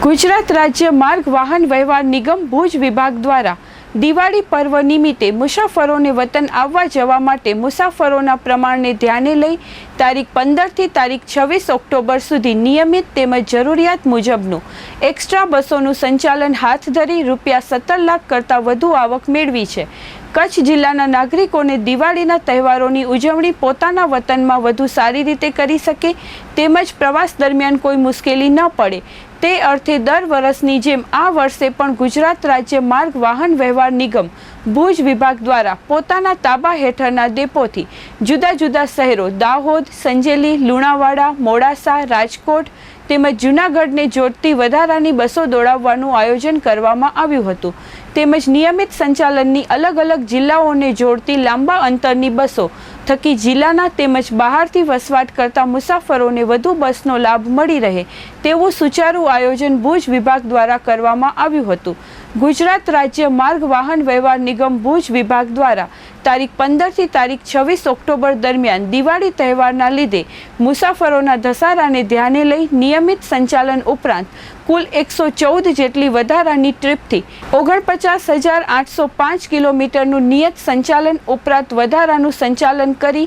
ગુજરાત રાજ્ય માર્ગ વાહન વ્યવહાર નિગમ ભુજ વિભાગ દ્વારા દિવાળી પર્વ નિમિત્તે મુસાફરોને વતન આવવા જવા માટે મુસાફરોના પ્રમાણને ધ્યાને લઈ તારીખ પંદરથી તારીખ છવ્વીસ ઓક્ટોબર સુધી નિયમિત તેમજ જરૂરિયાત મુજબનું એક્સ્ટ્રા બસોનું સંચાલન હાથ ધરી રૂપિયા સત્તર લાખ કરતાં વધુ આવક મેળવી છે. કચ્છ જિલ્લાના નાગરિકોને દિવાળીના તહેવારોની ઉજવણી પોતાના વતનમાં વધુ સારી રીતે કરી શકે તેમજ પ્રવાસ દરમિયાન કોઈ મુશ્કેલી ન પડે તે અર્થે દર વર્ષની જેમ આ વર્ષે પણ ગુજરાત રાજ્ય માર્ગ વાહન વ્યવહાર નિગમ ભુજ વિભાગ દ્વારા પોતાના તાબા હેઠળના ડેપોથી જુદા જુદા શહેરો દાહોદ, સંજેલી, લુણાવાડા, મોડાસા, રાજકોટ તેમજ જૂનાગઢને જોડતી વધારાની બસો દોડાવવાનું આયોજન કરવામાં આવ્યું હતું. તેમજ નિયમિત સંચાલનની અલગ અલગ જિલ્લાઓને જોડતી લાંબા અંતરની બસો થકી જિલ્લાના તેમજ બહારથી વસવાટ કરતા મુસાફરોને વધુ બસનો લાભ મળી રહે તેવું સુચારું આયોજન ભુજ વિભાગ દ્વારા કરવામાં આવ્યું હતું. ગુજરાત રાજ્ય માર્ગ વાહન વ્યવહાર નિગમ ભુજ વિભાગ દ્વારા તારીખ પંદરથી તારીખ છવ્વીસ ઓક્ટોબર દરમિયાન દિવાળી તહેવારના લીધે મુસાફરોના ધસારાને ધ્યાને લઈ નિયમિત સંચાલન ઉપરાંત કુલ એકસો ચૌદ જેટલી વધારાની ટ્રીપથી ઓગણપચાસ હજાર આઠસો પાંચ કિલોમીટરનું નિયત સંચાલન ઉપરાંત વધારાનું સંચાલન કરી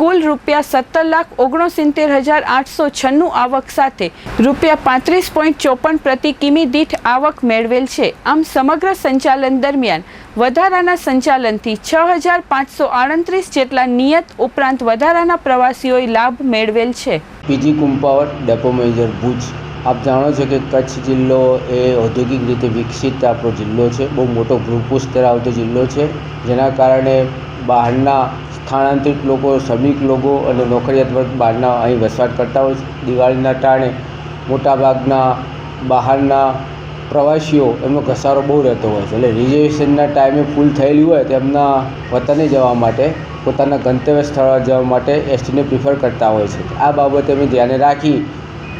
કુલ રૂપિયા સત્તર લાખ ઓગણસિત્તેર હજાર આઠસો છન્નું આવક સાથે રૂપિયા પાંત્રીસ પોઈન્ટ ચોપન પ્રતિ કિમી દીઠ આવક મેળવેલ છે. આમ સમગ્ર સંચાલન દરમિયાન વધારાના સંચાલનથી છ હજાર પાંચસો આડત્રીસ જેટલા નિયત ઉપરાંત વધારાના પ્રવાસીઓએ લાભ મેળવેલ છે. પીજી કુંપાવર ડેપો મેજર ભુજ. આપ જાણો છો કે કચ્છ જિલ્લો એ ઔદ્યોગિક રીતે વિકસિત આપણો જિલ્લો છે. બહુ મોટો ભૂપુષ ધરાવતો જિલ્લો છે. જેના કારણે બહારના સ્થળાંતરિત લોકો, શ્રમિક લોકો અને નોકરિયાત વર્ગ બહારના અહીં વસવાટ કરતા હોય છે. દિવાળીના ટાણે મોટાભાગના બહારના પ્રવાસીઓ એમનો ઘસારો બહુ રહેતો હોય છે. એટલે રિઝર્વેશનના ટાઈમે ફૂલ થયેલી હોય તો એમના વતને જવા માટે, પોતાના ગંતવ્ય સ્થળે જવા માટે એસટીને પ્રિફર કરતા હોય છે. આ બાબતે અમે ધ્યાને રાખી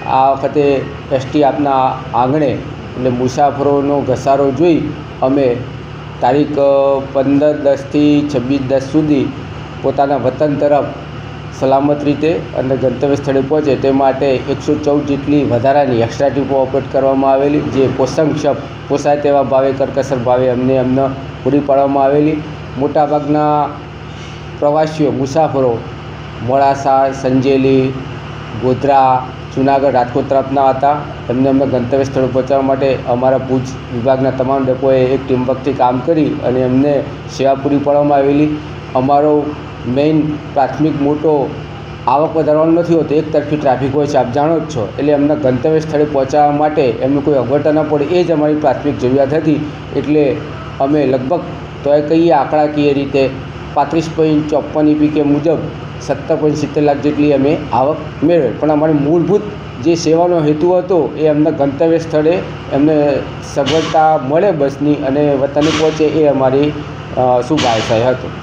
આ વખતે એસટી આપના આંગણે એટલે મુસાફરોનો ઘસારો જોઈ અમે તારીખ પંદર દસથી છવ્વીસ દસ સુધી પોતાના વતન તરફ સલામત રીતે અને ગંતવ્ય સ્થળે પહોંચે તે માટે એકસો ચૌદ જેટલી વધારાની એક્સ્ટ્રા ટ્રીપો ઓપરેટ કરવામાં આવેલી, જે પોષણક્ષમ પોસાય તેવા ભાવે, કરકસર ભાવે અમને અમને પૂરી પાડવામાં આવેલી. મોટાભાગના પ્રવાસીઓ, મુસાફરો મોડાસા, સંજેલી, ગોધરા જુનાગઢ રાજકોટ તરફના હતા. એમને અમને ગંતવ્ય સ્થળે પહોંચવા માટે અમારા ભુજ વિભાગના તમામ ડેપોએ એક ટીમવર્કથી કામ કરી અને એમને સેવા પૂરી પાડવામાં આવેલી. અમારો મેઇન પ્રાથમિક મોટો આવક વધારવાનો નથી હોતો, એક તરફી ટ્રાફિક હોય છે, આપ જાણો જ છો. એટલે એમના ગંતવ્ય સ્થળે પહોંચાડવા માટે એમને કોઈ અગવડતા ન પડે, એ જ અમારી પ્રાથમિક જરૂરિયાત હતી. એટલે અમે લગભગ તોય કહીએ, આંકડાકીય રીતે પાંત્રીસ પોઈન્ટ ચોપન ઈપીકે મુજબ સત્તર પોઈન્ટ સિત્તેર લાખ જેટલી અમે આવક મેળવી પણ અમારી મૂળભૂત જે સેવાનો હેતુ હતો એ અમને ગંતવ્ય સ્થળે એમને સગવડતા મળે બસની અને વતને પહોંચે એ અમારી શુભ આશય હતો.